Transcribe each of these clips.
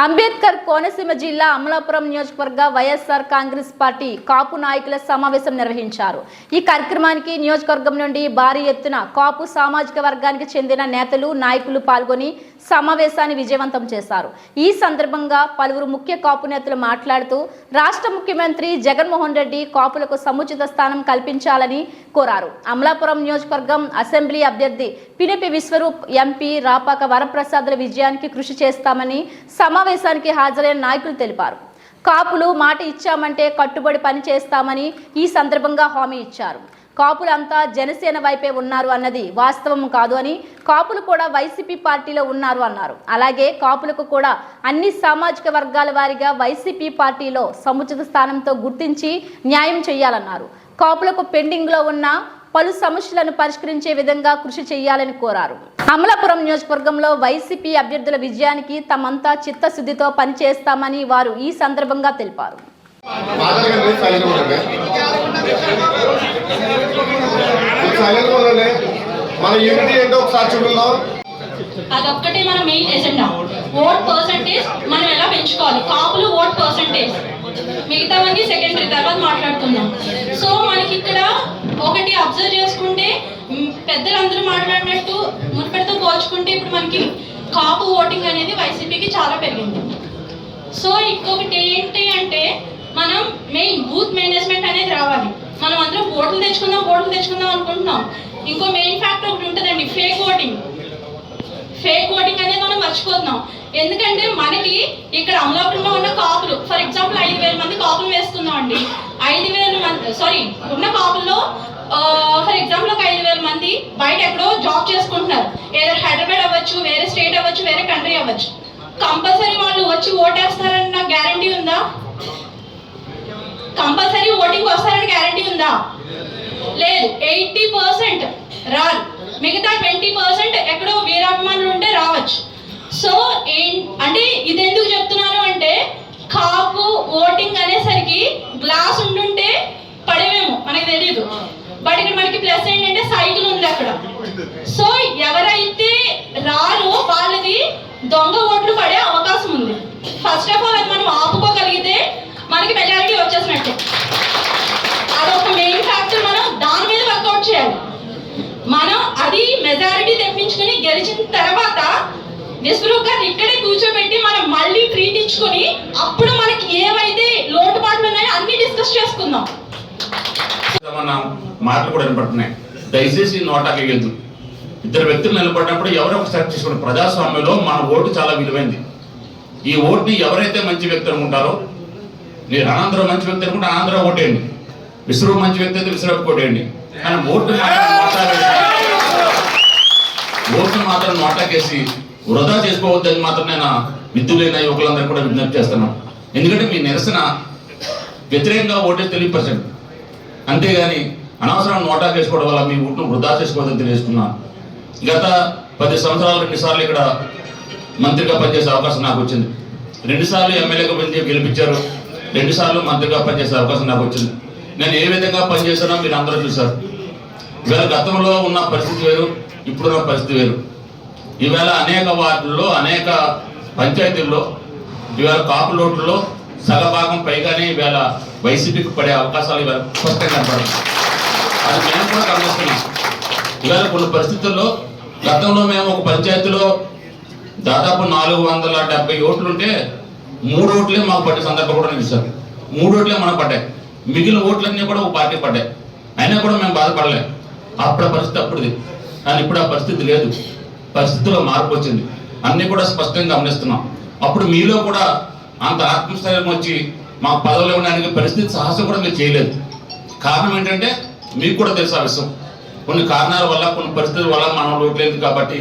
అంబేద్కర్ కోనసీమ జిల్లా అమలాపురం నియోజకవర్గ వైఎస్ఆర్ కాంగ్రెస్ పార్టీ కాపు నాయకుల సమావేశం నిర్వహించారు. ఈ కార్యక్రమానికి నియోజకవర్గం నుండి భారీ ఎత్తున కాపు సామాజిక వర్గానికి చెందిన నేతలు నాయకులు పాల్గొని సమావేశాన్ని విజయవంతం చేశారు. ఈ సందర్భంగా పలువురు ముఖ్య కాపు నేతలు మాట్లాడుతూ రాష్ట్ర ముఖ్యమంత్రి జగన్మోహన్ రెడ్డి కాపులకు సముచిత స్థానం కల్పించాలని కోరారు. అమలాపురం నియోజకవర్గం అసెంబ్లీ అభ్యర్థి పినిపి విశ్వరూప్ ఎంపీ రాపాక వరప్రసాదుల విజయానికి కృషి చేస్తామని సమావేశానికి హాజరైన నాయకులు తెలిపారు. కాపులు మాట ఇచ్చామంటే కట్టుబడి పని చేస్తామని ఈ సందర్భంగా హామీ ఇచ్చారు. కాపులంతా జనసేన వైపే ఉన్నారు అన్నది వాస్తవం కాదు అని కాపులు కూడా వైసీపీ పార్టీలో ఉన్నారు అన్నారు. అలాగే కాపులకు కూడా అన్ని సామాజిక వర్గాల వారిగా వైసీపీ పార్టీలో సముచిత స్థానంతో గుర్తించి న్యాయం చేయాలన్నారు. కాపులకు పెండింగ్లో ఉన్న పలు సమస్యలను పరిష్కరించే విధంగా కృషి చేయాలని కోరారు. అమలాపురం నియోజకవర్గంలో వైసీపీ అభ్యర్థుల విజయానికి తమంతా చిత్తశుద్ధితో పనిచేస్తామని వారు ఈ సందర్భంగా తెలిపారు. మన యూనిటీ ఏంటో ఒకసారి చూపిద్దాం అదొక్కటే మన మెయిన్ ఎజెండా ఓట్ పర్సంటేజ్ మనం ఎలా పెంచుకోవాలి? కాపులు ఓట్ పర్సంటేజ్ మిగతావన్నీ సెకండరీ తర్వాత మాట్లాడుకుందాం. సో మనకి ఇక్కడ ఒకటి అబ్జర్వ్ చేసుకుంటే పెద్దలందరూ మాట్లాడినట్టు మునుపటితో పోల్చుకుంటే ఇప్పుడు మనకి కాపు ఓటింగ్ అనేది వైసీపీకి చాలా పెరిగింది. సో ఇంకొకటి ఏంటి అంటే మనం మెయిన్ బూత్ మేనేజ్మెంట్ అనేది రావాలి. మనం అందరం ఓట్లు తెచ్చుకుందాం ఓట్లు తెచ్చుకుందాం అనుకుంటున్నాం. ఇంకో మెయిన్ ఫ్యాక్టర్ ఒకటి ఉంటుందండి ఫేక్ ఓటింగ్ ఫేక్ ఓటింగ్ అనేది మనం మర్చిపోతున్నాం. ఎందుకంటే మనకి ఇక్కడ అమలాపురంలో ఉన్న కాపులు ఫర్ ఎగ్జాంపుల్ ఐదు వేల మంది కాపులు వేస్తున్నాం అండి ఐదు వేల సారీ ఉన్న కాపుల్లో ఫర్ ఎగ్జాంపుల్ ఒక ఐదు వేల మంది బయట ఎక్కడో జాబ్ చేసుకుంటున్నారు. ఏదో హైదరాబాద్ అవ్వచ్చు వేరే స్టేట్ అవ్వచ్చు వేరే కంట్రీ అవ్వచ్చు. కంపల్సరీ వాళ్ళు వచ్చి ఓటేస్తారని నాకు గ్యారంటీ ఉందా? కంపల్సరీ ఓటింగ్ వస్తారని గ్యారంటీ ఉందా? లేదు. ఎయిటీ పర్సెంట్ రాదు మిగతా ట్వంటీ పర్సెంట్ ఎక్కడో వీరాభిమానులు ఉంటే రావచ్చు. సో ఏం అంటే ఇది ఎందుకు చెప్తున్నాను అంటే కాపు ఓటింగ్ అనేసరికి గ్లాస్ ఉండుంటే పడేమేమో మనకి తెలియదు బట్ ఇక్కడ మనకి ప్లస్ ఏంటంటే సైకిల్ ఉంది అక్కడ. సో ఎవరైతే రారో వాళ్ళది దొంగ ఓట్లు పడే అవకాశం ఉంది. ఫస్ట్ ఆఫ్ ఆల్ అది మనం ఆపుకోగలిగితే మనకి మెజారిటీ వచ్చేసినట్టే. అదొక మెయిన్ ఫ్యాక్టర్ మనం దాని మీద వర్కౌట్ చేయాలి. మనం అది మెజారిటీ తెప్పించుకుని గెలిచిన తర్వాత విశ్వరూప్ గారిని ఇక్కడే కూర్చోబెట్టి మనం మళ్ళీ ట్రీట్ ఇచ్చుకొని అప్పుడు మనకి ఏవైతే లోటుపాట్లు ఉన్నాయో అన్ని డిస్కస్ చేసుకుందాం. మన మాటలు కూడా వినపడుతున్నాయి దయచేసి నోటాకి వేయద్దు ఇద్దరు వ్యక్తులు నిలబడినప్పుడు ఎవరో ఒక సెలెక్ట్ చేసుకున్న ప్రజాస్వామ్యంలో మన ఓటు చాలా విలువైంది. ఈ ఓటుని ఎవరైతే మంచి వ్యక్తులు ఉంటారో మీరు అనంతరం మంచి వ్యక్తి అనుకుంటే ఆంధ్ర ఓటేయండి. విశ్వరూప్ మంచి వ్యక్తి అయితే విశ్వరూప్ ఓటేయండి. కానీ ఓటు మాత్రం ఓటు మాత్రం నోటాకేసి వృధా చేసుకోవద్దని మాత్రం నేను విద్యులైన యువకులందరూ కూడా విజ్ఞప్తి చేస్తున్నాను. ఎందుకంటే మీ నిరసన వ్యతిరేకంగా ఓటేసి తెలియపరచండి. అంతేగాని అనవసరం నోటా చేసుకోవడం వల్ల మీ ఊటును వృధా చేసుకోవద్దని తెలియజేస్తున్నాను గత పది సంవత్సరాలు రెండుసార్లు ఇక్కడ మంత్రిగా పనిచేసే అవకాశం నాకు వచ్చింది. రెండుసార్లు ఎమ్మెల్యేగా పని గెలిపించారు. రెండుసార్లు మంత్రిగా పనిచేసే అవకాశం నాకు వచ్చింది. నేను ఏ విధంగా పనిచేసానో మీరు అందరూ చూశారు. ఇవాళ గతంలో ఉన్న పరిస్థితి వేరు ఇప్పుడున్న పరిస్థితి వేరు. ఈవేళ అనేక వార్డుల్లో అనేక పంచాయతీల్లో ఇవాళ కాపు లోట్లలో సగభాగం పైగానే ఇవాళ వైసీపీకి పడే అవకాశాలు ఇవాళ స్పష్టంగా కనపడుతుంది అది మేము కూడా గమనిస్తున్నాం. ఇవాళ కొన్ని పరిస్థితుల్లో గతంలో మేము ఒక పంచాయతీలో దాదాపు నాలుగు వందల డెబ్బై ఓట్లుంటే మూడు ఓట్లే మాకు పట్టే సందర్భం కూడా నిలిచారు మూడు ఓట్లే మనం పడ్డాయి. మిగిలిన ఓట్లన్నీ కూడా ఒక పార్టీ పడ్డాయి. అయినా కూడా మేము బాధపడలేం అప్పుడు పరిస్థితి అప్పుడుది. కానీ ఇప్పుడు ఆ పరిస్థితి లేదు. పరిస్థితిలో మార్పు వచ్చింది. అన్నీ కూడా స్పష్టంగా గమనిస్తున్నాం. అప్పుడు మీలో కూడా అంత ఆత్మస్థైర్యం వచ్చి మా పదవులు ఉండడానికి పరిస్థితి సాహసం కూడా మీరు చేయలేదు. కారణం ఏంటంటే మీకు కూడా తెలుసు ఆ విషయం. కొన్ని కారణాల వల్ల కొన్ని పరిస్థితుల వల్ల మనం లోట్లేదు కాబట్టి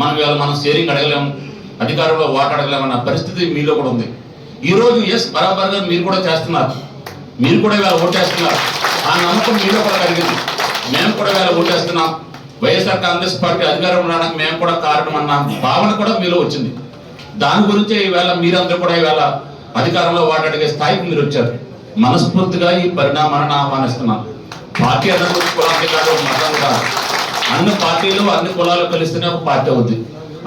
మనం ఇవాళ మనం షేరింగ్ అడగలేము అధికారంలో ఓటు అడగలేమన్న పరిస్థితి మీలో కూడా ఉంది. ఈరోజు ఎస్ బరాబర్గా మీరు కూడా చేస్తున్నారు. మీరు కూడా ఇవాళ ఓటేస్తున్నారు ఆ నమ్మకం మీలో కూడా కలిగింది. మేము కూడా ఇవాళ ఓటేస్తున్నాం వైఎస్ఆర్ కాంగ్రెస్ పార్టీ అధికారం రావడానికి మేము కూడా కారణం అన్న భావన కూడా మీలో వచ్చింది. దాని గురించే ఈవేళ మీరందరూ కూడా ఈవేళ అధికారంలో వాటడిగే స్థాయికి మీరు వచ్చారు. మనస్ఫూర్తిగా ఈ పరిణామాలను ఆహ్వానిస్తున్నాను. పార్టీ అన్నది కులానికి కాదు మతం కాదు. అన్ని పార్టీలు అన్ని కులాలు కలిస్తేనే ఒక పార్టీ అవుద్ది.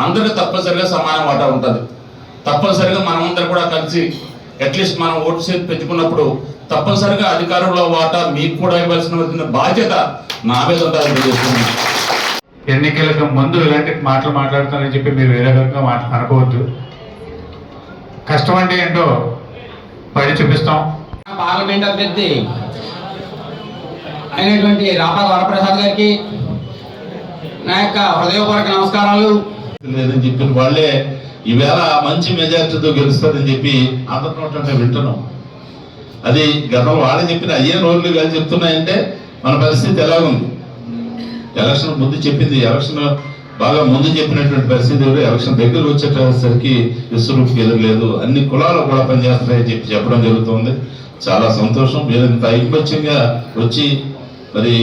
అందరికీ తప్పనిసరిగా సమాన వాటా ఉంటుంది. తప్పనిసరిగా మనమందరం కూడా కలిసి అట్లీస్ట్ మనం ఓటు చేతి పెంచుకున్నప్పుడు తప్పనిసరిగా అధికారంలో వాటా మీకు కూడా ఇవ్వాల్సిన బాధ్యత నా మీద ఉండాలని తెలియజేస్తున్నాను. ఎన్నికలకు ముందు ఇలాంటి మాటలు మాట్లాడుతానని చెప్పి మీరు వేరే రకంగా మాట అనుకోవద్దు. కష్టం అంటే ఏంటో పడి చూపిస్తాం. పార్లమెంట్ అభ్యర్థి అయినటువంటి రాపా వరప్రసాద్ గారికి నా యొక్క హృదయపూర్వక నమస్కారాలు. లేదని చెప్పిన వాళ్ళే ఈవేళ మంచి మెజార్టీతో గెలుస్తారని చెప్పి అందరినోటంటే వింటున్నాం. అది గతంలో వాళ్ళే చెప్పిన అయ్యే రోజులు కాదు చెప్తున్నాయంటే మన పరిస్థితి ఎలాగుంది? ఎలక్షన్ ముందు చెప్పింది ఎలక్షన్ బాగా ముందు చెప్పినటువంటి పరిస్థితి ఎలక్షన్ దగ్గర వచ్చేసరికి విశ్వరూపు ఎదురలేదు. అన్ని కులాలు కూడా పనిచేస్తున్నాయని చెప్పి చెప్పడం జరుగుతుంది. చాలా సంతోషం. మీరు ఇంత ఐపత్యంగా వచ్చి మరి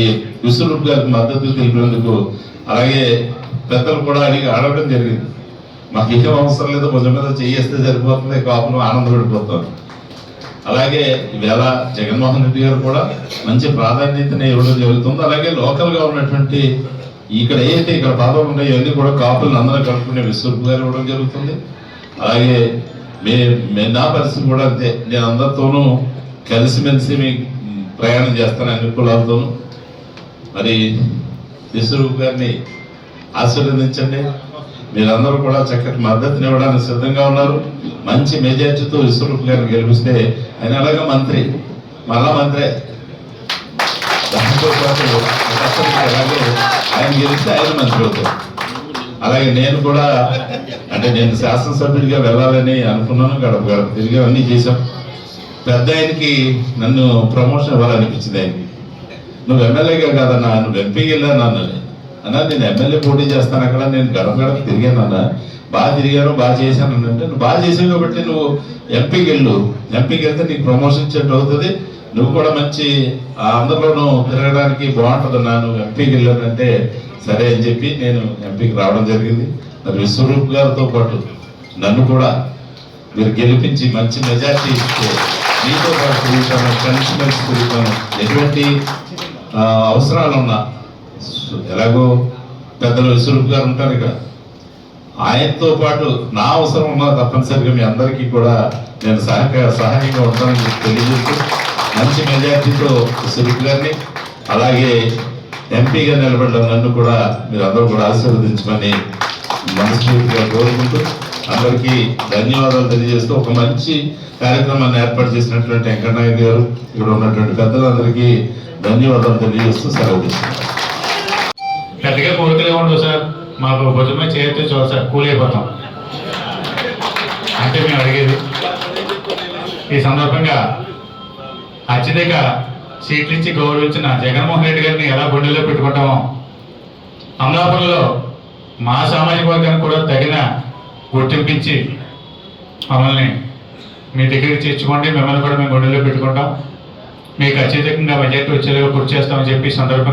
విశ్వరూప్ గారికి మద్దతు తెలిపినందుకు అలాగే పెద్దలు కూడా అడిగి అడగడం జరిగింది. మాకు ఏం అవసరం లేదు కొంచెం మీద చేయేస్తే సరిపోతుంది కాపులు ఆనందపడిపోతాం అలాగే ఈవేళ జగన్మోహన్ రెడ్డి గారు కూడా మంచి ప్రాధాన్యతని ఇవ్వడం జరుగుతుంది. అలాగే లోకల్గా ఉన్నటువంటి ఇక్కడ ఏదైతే ఇక్కడ పదవులు ఉన్నాయో అన్ని కూడా కాపులను అందరూ కలుపుకునే విశ్వరూప్ గారు ఇవ్వడం జరుగుతుంది. అలాగే మే మే- నా పరిస్థితి కూడా అంతే. నేను అందరితోనూ కలిసిమెలిసి మీ ప్రయాణం చేస్తాను అన్ని కులాలతోనూ. మరి విశ్వరూప్ గారిని ఆశీర్వదించండి. మీరందరూ కూడా చక్కటి మద్దతుని ఇవ్వడానికి సిద్ధంగా ఉన్నారు. మంచి మెజార్టీతో విశ్వరూప్ గారిని గెలిపిస్తే ఆయన అలాగే మంత్రి? మళ్ళా మంత్రే. దాంతో పాటు అలాగే ఆయన గెలిస్తే ఆయన మంత్రి అవుతారు అలాగే నేను కూడా అంటే నేను శాసనసభ్యుడిగా వెళ్ళాలని అనుకున్నాను గడప గడప తిరిగి అన్నీ చేశాం. పెద్ద ఆయనకి నన్ను ప్రమోషన్ ఇవ్వాలనిపించింది ఆయనకి. నువ్వు ఎమ్మెల్యేగా కాదన్నా నువ్వు ఎంపీకి వెళ్ళాను అన్నది అన్న నేను ఎమ్మెల్యే పోటీ చేస్తాను అక్కడ నేను గడప గడప తిరిగాను అన్న. బాగా తిరిగాను బాగా చేశాను అంటే నువ్వు బాగా చేసావు కాబట్టి నువ్వు ఎంపీకి వెళ్ళు. ఎంపీకి వెళ్తే నీకు ప్రమోషన్ ఇచ్చేట్టు అవుతుంది. నువ్వు కూడా మంచి ఆ అందరిలోనూ తిరగడానికి బాగుంటుంది అన్న. నువ్వు ఎంపీకి వెళ్ళానంటే సరే అని చెప్పి నేను ఎంపీకి రావడం జరిగింది. మరి విశ్వరూప్ గారితో పాటు నన్ను కూడా మీరు గెలిపించి మంచి మెజార్టీ ఇస్తే మీతో పాటు తిరుగుతాను కలిసిమెలిసి తిరుగుతాను. ఎటువంటి అవసరాలు ఉన్నా ఎలాగో పెద్దలు విశ్వరూప్ గారు ఉంటారు ఇక్కడ. ఆయనతో పాటు నా అవసరం ఉన్నా తప్పనిసరిగా మీ అందరికీ కూడా నేను సహక సహాయంగా ఉంటానని తెలియజేస్తూ మంచి మెజార్టీతో విశ్వరూప్ గారిని అలాగే ఎంపీగా నిలబడడం నన్ను కూడా మీరు అందరూ కూడా ఆశీర్వదించమని మనస్ఫూర్తిగా కోరుకుంటూ అందరికీ ధన్యవాదాలు తెలియజేస్తూ ఒక మంచి కార్యక్రమాన్ని ఏర్పాటు చేసినటువంటి వెంకటనాయుడు గారు ఇక్కడ ఉన్నటువంటి పెద్దలందరికీ ధన్యవాదాలు తెలియజేస్తూ సెలవు తీసుకుంటాను పెద్దగా కోరికలే ఉండవు సార్. మాకు భుజమే చేస్తే చూడ సార్. కూలైపోతాం అయిపోతాం. అంటే మేము అడిగేది ఈ సందర్భంగా అత్యధిక సీట్లు ఇచ్చి గౌరవించిన జగన్మోహన్ రెడ్డి గారిని ఎలా గుండెల్లో పెట్టుకుంటామో అమలాపురంలో మా సామాజిక వర్గానికి కూడా తగిన గుర్తింపించి మమ్మల్ని మీ దగ్గరికి చేర్చుకోండి. మిమ్మల్ని కూడా మేము గుండెల్లో పెట్టుకుంటాం. మీకు అత్యధికంగా బడ్జెట్ వచ్చేలాగా గుర్తు చేస్తామని చెప్పి సందర్భంగా